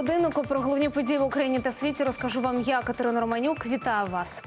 годиннику про головні події в Україні та світі розкажу вам я, Катерина Романюк. Вітаю вас.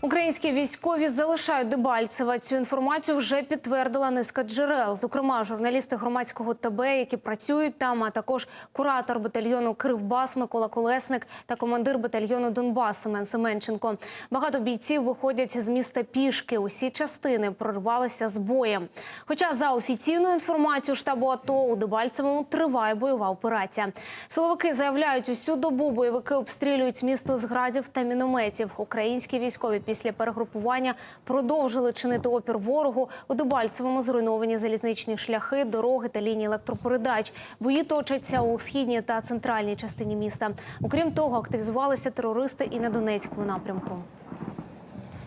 Українські військові залишають Дебальцева. Цю інформацію вже підтвердила низка джерел. Зокрема, журналісти громадського ТБ, які працюють там, а також куратор батальйону Кривбас Микола Колесник та командир батальйону Донбас Семен Семенченко. Багато бійців виходять з міста пішки. Усі частини прорвалися з боєм. Хоча за офіційною інформацією штабу АТО у Дебальцевому триває бойова операція. Силовики заявляють, усю добу бойовики обстрілюють місто з градів та мінометів. Українські військові після перегрупування продовжили чинити опір ворогу. У Дебальцевому зруйновані залізничні шляхи, дороги та лінії електропередач. Бої точаться у східній та центральній частині міста. Окрім того, активізувалися терористи і на Донецькому напрямку.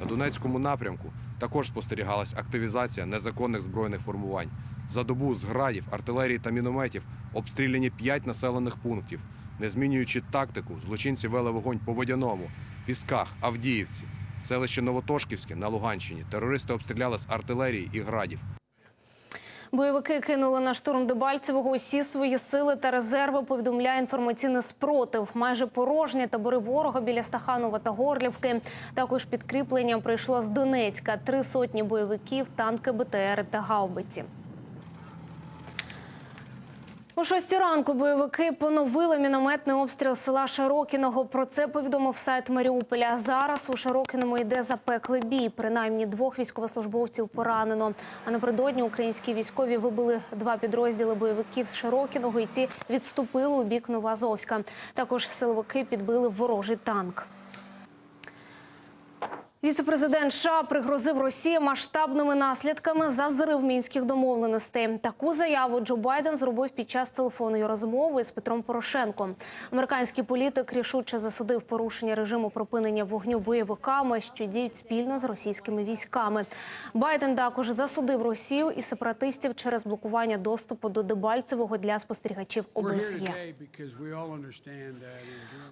На Донецькому напрямку також спостерігалась активізація незаконних збройних формувань. За добу з градів, артилерії та мінометів обстріляні п'ять населених пунктів. Не змінюючи тактику, злочинці вели вогонь по водяному, пісках, Авдіївці, селище Новотошківське на Луганщині. Терористи обстріляли з артилерії і градів. Бойовики кинули на штурм Дебальцевого усі свої сили та резерви. Повідомляє інформаційний спротив. Майже порожні табори ворога біля Стаханова та Горлівки. Також підкріплення прийшло з Донецька. Три сотні бойовиків, танки, БТР та гаубиці. У шостій ранку бойовики поновили мінометний обстріл села Широкіного. Про це повідомив сайт Маріуполя. Зараз у Широкіному йде запеклий бій. Принаймні двох військовослужбовців поранено. А напередодні українські військові вибили два підрозділи бойовиків з Широкіного, і ті відступили у бік Новоазовська. Також силовики підбили ворожий танк. Віце-президент США пригрозив Росії масштабними наслідками за зрив мінських домовленостей. Таку заяву Джо Байден зробив під час телефонної розмови з Петром Порошенком. Американський політик рішуче засудив порушення режиму припинення вогню бойовиками, що діють спільно з російськими військами. Байден також засудив Росію і сепаратистів через блокування доступу до Дебальцевого для спостерігачів ОБСЄ.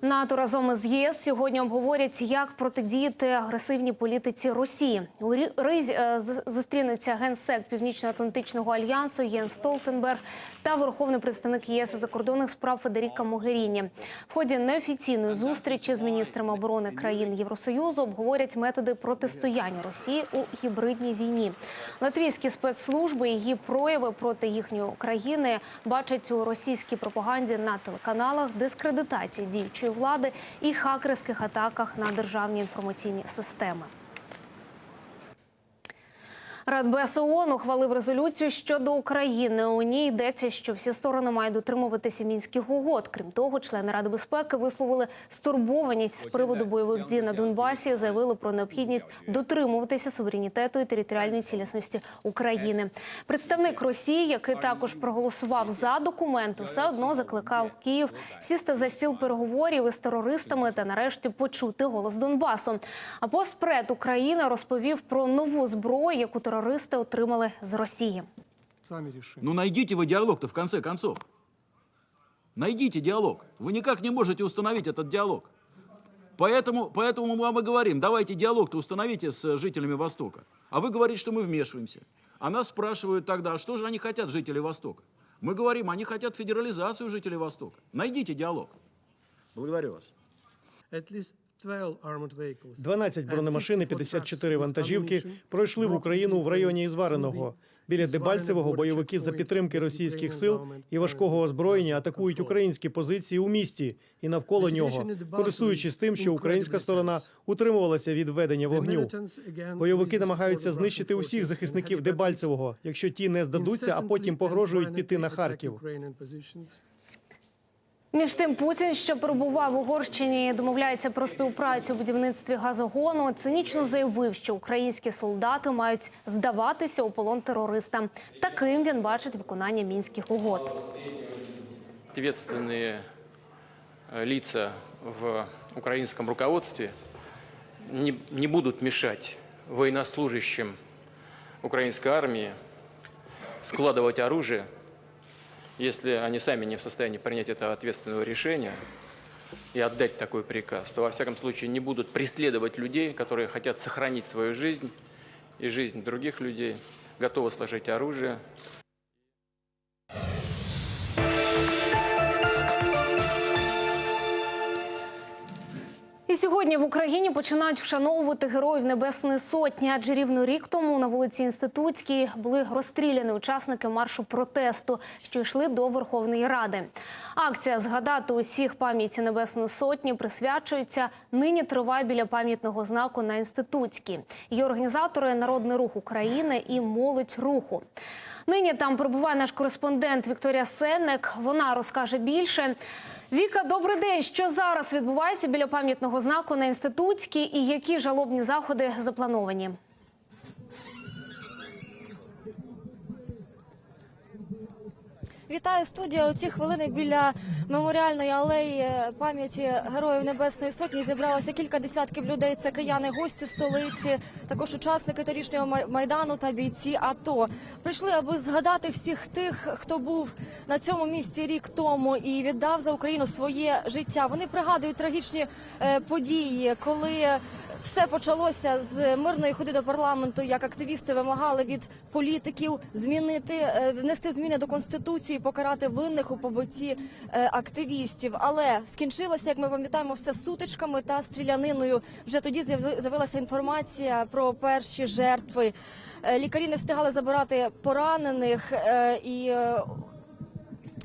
НАТО разом із ЄС сьогодні обговорять, як протидіяти агресивній політиці Росії. У Ризі е, зустрінуться генсек Північно-Атлантичного альянсу Єн Столтенберг та верховний представник ЄС закордонних справ Федеріка Могеріні. В ході неофіційної зустрічі з міністрами оборони країн Євросоюзу обговорять методи протистояння Росії у гібридній війні. Латвійські спецслужби її прояви проти їхньої країни бачать у російській пропаганді на телеканалах дискредитації діючої влади і хакерських атаках на державні інформаційні системи. 해봐야만. Радбез ООН ухвалив резолюцію щодо України. У ній йдеться, що всі сторони мають дотримуватися мінських угод. Крім того, члени Ради безпеки висловили стурбованість з приводу бойових дій на Донбасі. Заявили про необхідність дотримуватися суверенітету і територіальної цілісності України. Представник Росії, який також проголосував за документ, все одно закликав Київ сісти за стіл переговорів із терористами та нарешті почути голос Донбасу. А постпред України розповів про нову зброю, яку терористи отримали з Росії. Ну найдите вы диалог-то в конце концов. Найдите диалог. Вы никак не можете установить этот диалог. Поэтому, поэтому мы вам и говорим, давайте диалог-то установите с жителями Востока. А вы говорите, что мы вмешиваемся. А нас спрашивают тогда, а что же они хотят, жители Востока? Мы говорим, они хотят федерализацию жителей Востока. Найдите диалог. Благодарю вас. At least 12 armored vehicles 12 бронемашин і 54 вантажівки пройшли в Україну в районі Ізвареного. Біля Дебальцевого бойовики за підтримки російських сил і важкого озброєння атакують українські позиції у місті і навколо нього, користуючись тим, що українська сторона утримувалася від ведення вогню. Бойовики намагаються знищити усіх захисників Дебальцевого, якщо ті не здадуться, а потім погрожують піти на Харків. Ukrainian positions. Між тим, Путін, що перебував в Угорщині, домовляється про співпрацю у будівництві газогону. Цинічно заявив, що українські солдати мають здаватися у полон терористам. Таким він бачить виконання мінських угод. ответственные э, лица в украинском руководстве не, не будут мешать военнослужащим украинской армии складывать оружие, если они сами не в состоянии принять это ответственного решения и отдать такой приказ, то во всяком случае не будут преследовать людей, которые хотят сохранить свою жизнь и жизнь других людей, готовы сложить оружие, сьогодні в Україні починають вшановувати героїв Небесної Сотні, адже рівно рік тому на вулиці Інститутській були розстріляні учасники маршу протесту, що йшли до Верховної Ради. Акція згадати усіх пам'яті Небесної Сотні присвячується. Нині триває біля пам'ятного знаку на Інститутській. Її організатори Народний рух України і молодь руху. Нині там перебуває наш кореспондент Вікторія Сенник. Вона розкаже більше. Віка, добрий день. Що зараз відбувається біля пам'ятного знаку на інститутській і які жалобні заходи заплановані? Вітаю студія. У ці хвилини біля меморіальної алеї пам'яті Героїв Небесної Сотні зібралося кілька десятків людей. Це кияни, гості столиці, також учасники торішнього майдану та бійці. АТО. прийшли, аби згадати всіх тих, хто був на цьому місці рік тому і віддав за Україну своє життя. Вони пригадують трагічні е, події, коли. Все почалося з мирної ходи до парламенту, як активісти вимагали від політиків змінити е, внести зміни до конституції, покарати винних у побитті е, активістів. Але скінчилося, як ми пам'ятаємо, все сутичками та стріляниною. Вже тоді з'явилася інформація про перші жертви. Е, Лікарі не встигали забирати поранених і.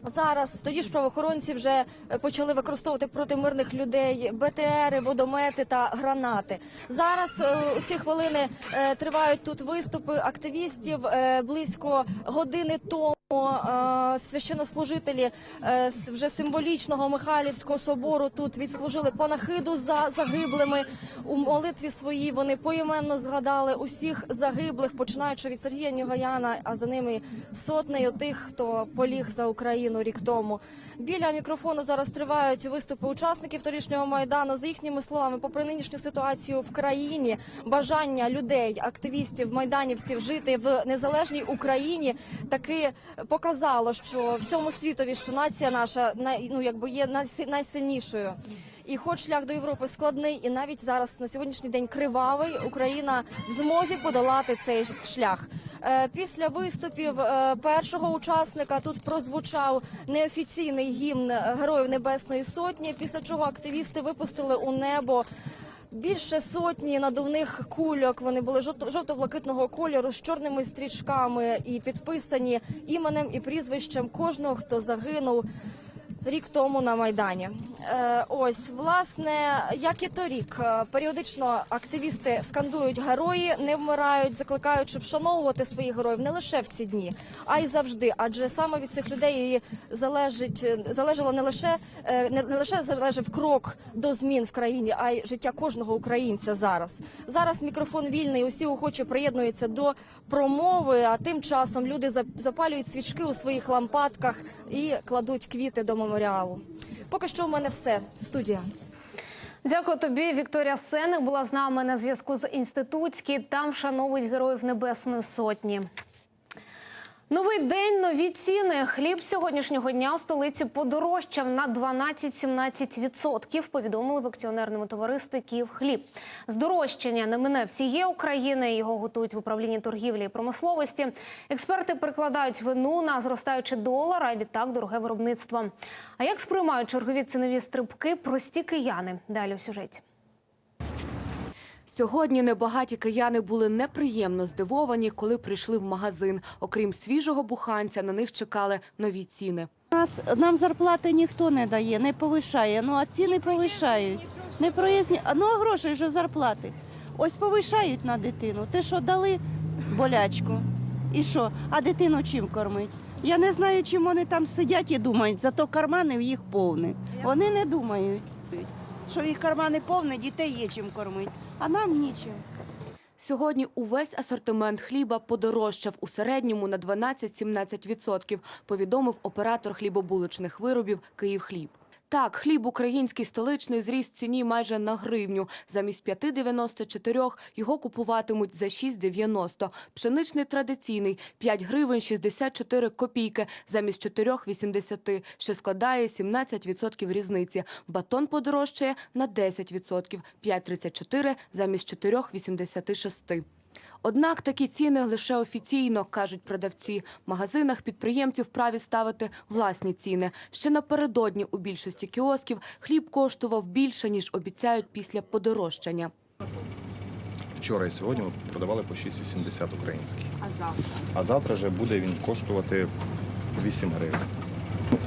Зараз тоді ж правоохоронці вже е, почали використовувати проти мирних людей БТРи, водомети та гранати. Зараз е, у ці хвилини е, тривають тут виступи активістів близько години тому. Е, Священнослужителі е, вже символічного Михайлівського собору тут відслужили панахиду за загиблими у молитві своїй. Вони поіменно згадали усіх загиблих, починаючи від Сергія Нігаяна, а за ними сотнею тих, хто поліг за Україну рік тому. Біля мікрофону зараз тривають виступи учасників торішнього майдану. За їхніми словами, попри нинішню ситуацію в країні, бажання людей, активістів, майданівців жити в незалежній Україні таки показало, що всьому світові, що нація наша ну, якби є найсильнішою. І хоч шлях до Європи складний, і навіть зараз на сьогоднішній день кривавий, Україна в змозі подолати цей шлях. Е, Після виступів е, першого учасника тут прозвучав неофіційний гімн Героїв Небесної Сотні. Після чого активісти випустили у небо. Більше сотні надувних кульок. Вони були жовто- жовто-блакитного кольору з чорними стрічками і підписані іменем і прізвищем кожного, хто загинув рік тому на майдані. Е, ось власне, як і торік, е, періодично активісти скандують герої, не вмирають, закликаючи вшановувати своїх героїв не лише в ці дні, а й завжди. Адже саме від цих людей і залежить е, залежало не лише не, не лише залежав крок до змін в країні, а й життя кожного українця зараз. Зараз мікрофон вільний. Усі охочі приєднуються до промови. А тим часом люди зап- запалюють свічки у своїх лампадках і кладуть квіти до меморіалу. Поки що у мене все. Студія. Дякую тобі. Вікторія Сеник була з нами на зв'язку з інститутській. Там вшановують героїв Небесної Сотні. Новий день, нові ціни. Хліб сьогоднішнього дня у столиці подорожчав на 12-17%, повідомили в акціонерному товаристві Київ Хліб. Здорожчання не мине всієї України. Його готують в управлінні торгівлі і промисловості. Експерти прикладають вину на зростаючий долар, а відтак дороге виробництво. А як сприймають чергові цінові стрибки прості кияни? Далі у сюжеті. Сьогодні небагаті кияни були неприємно здивовані, коли прийшли в магазин. Окрім свіжого буханця, на них чекали нові ціни. Нас, нам зарплати ніхто не дає, не повишає. Ну а ціни повишають. Не проїзні, а ну а грошей вже зарплати. Ось повишають на дитину. Те, що дали болячку. І що? А дитину чим кормить? Я не знаю, чим вони там сидять і думають, зато кармани в їх повні. Вони не думають, що їх кармани повні, дітей є чим кормити, а нам нічим. Сьогодні увесь асортимент хліба подорожчав у середньому на 12-17%, повідомив оператор хлібобуличних виробів «Київхліб». Так, хліб український столичний зріс ціні майже на гривню. Замість 5,94 його купуватимуть за 6,90. Пшеничний традиційний – 5 гривень 64 копійки замість 4,80, що складає 17% різниці. Батон подорожчає на 10% – 5,34 замість 4,86. Однак такі ціни лише офіційно, кажуть продавці. В магазинах підприємці вправі ставити власні ціни. Ще напередодні у більшості кіосків хліб коштував більше, ніж обіцяють після подорожчання. Вчора і сьогодні ми продавали по 6,80 український. А завтра? А завтра вже буде він коштувати 8 гривень.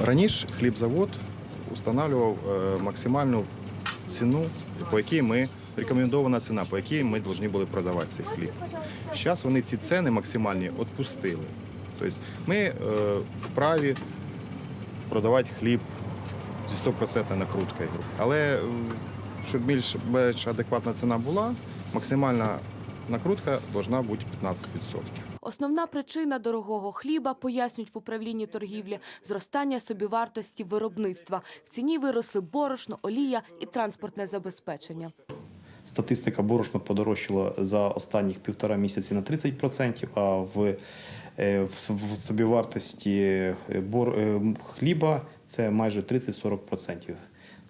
Раніше хлібзавод встановлював е, максимальну ціну, по якій ми рекомендована ціна, по якій ми повинні були продавати цей хліб. Зараз вони ці ціни максимальні відпустили. Тобто ми е, вправі продавати хліб зі 100% накруткою. Але е, щоб більш, більш адекватна ціна була, максимальна накрутка повинна бути 15%. Основна причина дорогого хліба, пояснюють в управлінні торгівлі, зростання собівартості виробництва. В ціні виросли борошно, олія і транспортне забезпечення. Статистика борошна подорожчала за останніх півтора місяці на 30%, а в, е, в, в собівартості е, бор, е, хліба це майже 30-40%.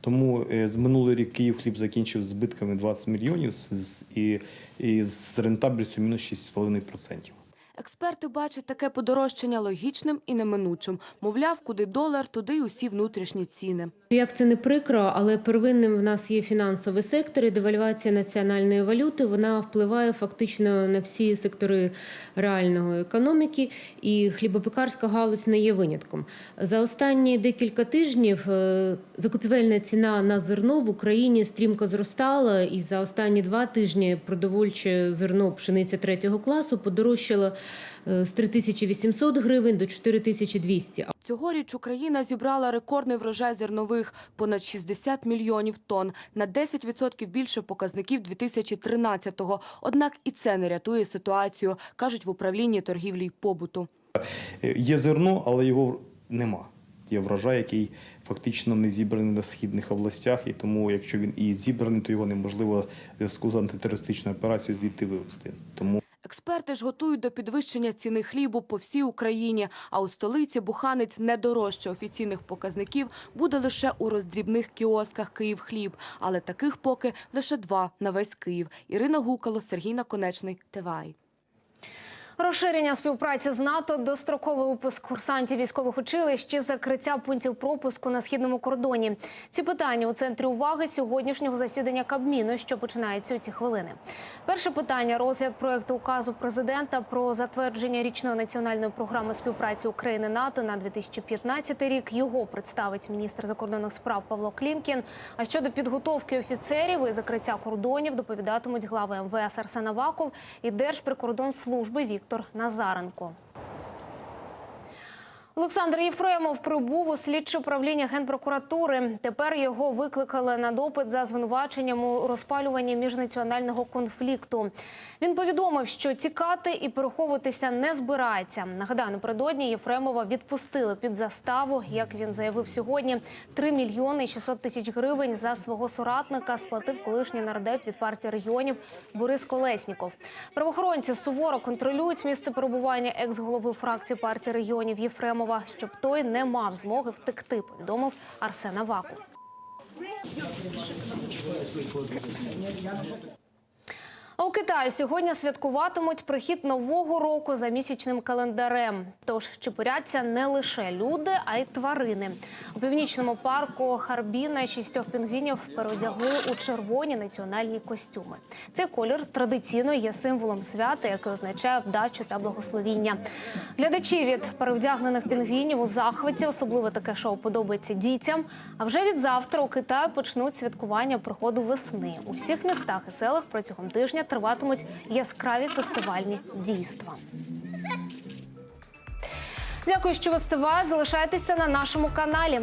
Тому з минулий рік Київ хліб закінчив збитками 20 мільйонів з- і, і з рентабельністю мінус 6,5%. Експерти бачать таке подорожчання логічним і неминучим. Мовляв, куди долар, туди й усі внутрішні ціни. Як це не прикро, але первинним в нас є фінансовий сектор і девальвація національної валюти. Вона впливає фактично на всі сектори реальної економіки, і хлібопекарська галузь не є винятком. За останні декілька тижнів е, закупівельна ціна на зерно в Україні стрімко зростала, і за останні два тижні продовольче зерно пшениця третього класу подорожчало з 3800 гривень до 4200. Цьогоріч Україна зібрала рекордний врожай зернових – понад 60 мільйонів тонн, на 10% більше показників 2013-го. Однак і це не рятує ситуацію, кажуть в управлінні торгівлі й побуту. Е, Є зерно, але його нема. Є врожай, який фактично не зібраний на східних областях, і тому, якщо він і зібраний, то його неможливо в зв'язку з антитерористичною операцією звідти вивезти. Тому Експерти ж готують до підвищення ціни хлібу по всій Україні, а у столиці буханець не дорожче офіційних показників буде лише у роздрібних кіосках Київ хліб, але таких поки лише два на весь Київ. Ірина Гукало, Сергій Наконечний, ТВАЙ. Розширення співпраці з НАТО, достроковий випуск курсантів військових училищ чи закриття пунктів пропуску на східному кордоні. Ці питання у центрі уваги сьогоднішнього засідання Кабміну, що починається у ці хвилини. Перше питання розгляд проекту указу президента про затвердження річної національної програми співпраці України НАТО на 2015 рік. Його представить міністр закордонних справ Павло Клімкін. А щодо підготовки офіцерів і закриття кордонів доповідатимуть глави МВС Арсен Аваков і Держприкордонслужби Віктор Назаренко. Олександр Єфремов прибув у слідче управління генпрокуратури. Тепер його викликали на допит за звинуваченням у розпалюванні міжнаціонального конфлікту. Він повідомив, що тікати і переховуватися не збирається. Нагадаю, напередодні Єфремова відпустили під заставу. Як він заявив сьогодні, 3 мільйони 600 тисяч гривень за свого соратника сплатив колишній нардеп від партії регіонів Борис Колесніков. Правоохоронці суворо контролюють місце перебування екс-голови фракції партії регіонів Єфремова, щоб той не мав змоги втекти. Повідомив Арсен Аваков. А у Китаї сьогодні святкуватимуть прихід нового року за місячним календарем. Тож чепуряться не лише люди, а й тварини. У північному парку Харбіна шістьох пінгвінів переодягли у червоні національні костюми. Цей колір традиційно є символом свята, який означає вдачу та благословіння. Глядачі від перевдягнених пінгвінів у захваті. Особливо таке шоу подобається дітям. А вже від завтра у Китаї почнуть святкування приходу весни. У всіх містах і селах протягом тижня триватимуть яскраві фестивальні дійства. Дякую, що з Залишайтеся на нашому каналі.